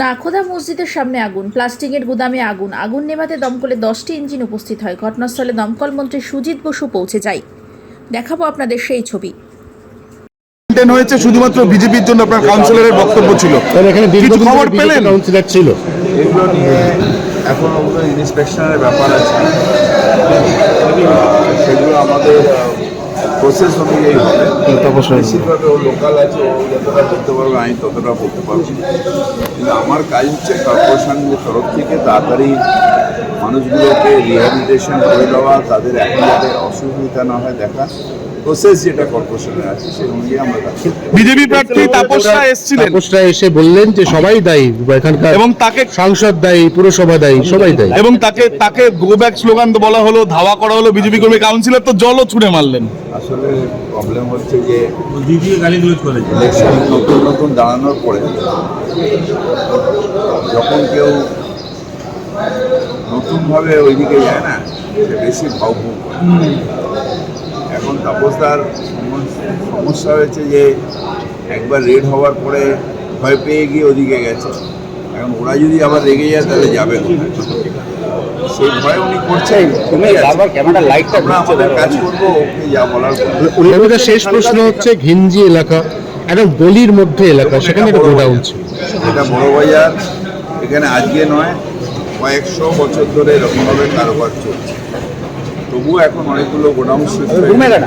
নাখোদা মসজিদের সামনে আগুন প্লাস্টিকের গুদামে আগুন আগুন নেভাতে দমকলে দশটি ইঞ্জিন উপস্থিত হয়। ঘটনাস্থলে দমকল মন্ত্রী সুজিত বসু পৌঁছে যায়। দেখাবো আপনাদের সেই ছবি। হয়েছে শুধুমাত্র বিজেপির জন্য আপনার কাউন্সিলরের বক্তব্য ছিল। এখানে কিছু খবর পেলেন? কাউন্সিলর ছিল। এগুলো নিয়ে এখন ইন্সপেকশনের ব্যাপার আছে। প্রসেস অনুযায়ী হবে বেশিরভাগ ও লোকাল আছে ও যতটা করতে পারবে আমি ততটা করতে পারব। কিন্তু আমার কাজ হচ্ছে কর্পোরেশনের তরফ থেকে তাড়াতাড়ি মানুষগুলোকে রিহ্যাবিলিটেশন করে দেওয়া তাদের এখন যাতে অসুবিধা না হয় দেখা। প্রসেস যেটা কর্পোরেশনের আছে সেই অনুযায়ী আমরা বিজেপি প্রার্থী তাপসরা এসেছিলেন। তাপসরা এসে বললেন যে সবাই দায়ী এখানকার এবং তাকে সাংসদ দায়ী পুরসভা দায়ী সবাই দায়ী। এবং তাকে তাকে গো ব্যাক স্লোগান তো বলা হলো ধাওয়া করা হলো বিজেপি কর্মী কাউন্সিলর তো জলও ছুড়ে মারলেন। আসলে প্রবলেম হচ্ছে যে ইলেকশন নতুন নতুন দাঁড়ানোর পরে যখন কেউ নতুনভাবে ওইদিকে যায় না বেশি এখন তাপসদার সমস- সমস্যা হয়েছে যে একবার রেড হওয়ার পরে ভয় পেয়ে গিয়ে ওদিকে গেছে। এখন ওরা যদি আবার রেগে যায় তাহলে যাবে সেই ভয় উনি করছেন আমাদের কাজ করব ওকে যা বলার শেষ প্রশ্ন হচ্ছে ঘিঞ্জি এলাকা একদম গলির মধ্যে এলাকা সেখানে একটা গোডাউন ছিল। এটা বড় বাজার এখানে আজকে নয় কয়েকশো বছর ধরে এরকমভাবে কারোবার চলছে। তবুও এখন অনেকগুলো গোডাউন শিফট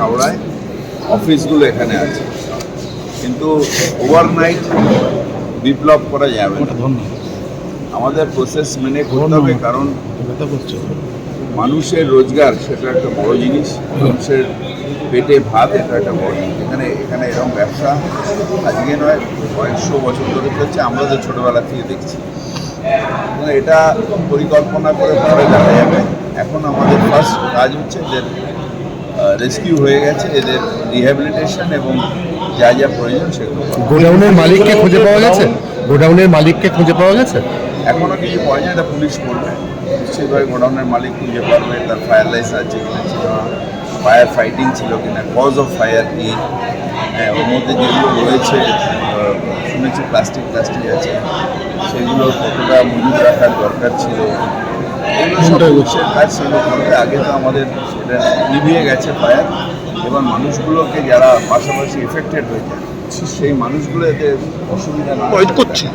হাওড়ায় অফিসগুলো এখানে আছে। কিন্তু ওভারনাইট বিপ্লব করা যাবে আমাদের প্রসেস মেনে করতে হবে কারণ মানুষের রোজগার সেটা একটা বড় জিনিস। মানুষের পেটে ভাত এটা একটা বড় জিনিস। এখানে এখানে এরকম ব্যবসা আজকে নয় কয়েকশো বছর ধরে হচ্ছে আমরা তো ছোটোবেলা থেকে দেখছি। এটা পরিকল্পনা করে পরে দেখা যাবে। কাজ হচ্ছে এদের রেস্কিউ হয়ে গেছে এদের রিহ্যাবিলিটেশন এবং যা যা প্রয়োজন সেগুলো গোডাউনের মালিককে খুঁজে পাওয়া গেছে? গোডাউনের মালিককে খুঁজে পাওয়া গেছে? এখনও কিছু পাওয়া যায় এটা পুলিশ করবে নিশ্চয়ইভাবে গোডাউনের মালিক খুঁজে পারবে তার ফায়ার লাইসেন্স আছে কিনা ছিল ফায়ার ফাইটিং ছিল কিনা কজ অফ ফায়ার কি? হ্যাঁ, ওর মধ্যে যেগুলো রয়েছে শুনেছি প্লাস্টিক প্লাস্টিক আছে। সেগুলো কতটা মজুদ রাখার দরকার ছিল? আগে তো আমাদের সেটা নিভিয়ে গেছে ফায়ার এবার মানুষগুলোকে যারা পাশাপাশি এফেক্টেড হয়েছে সেই মানুষগুলো এতে অসুবিধা না করছে।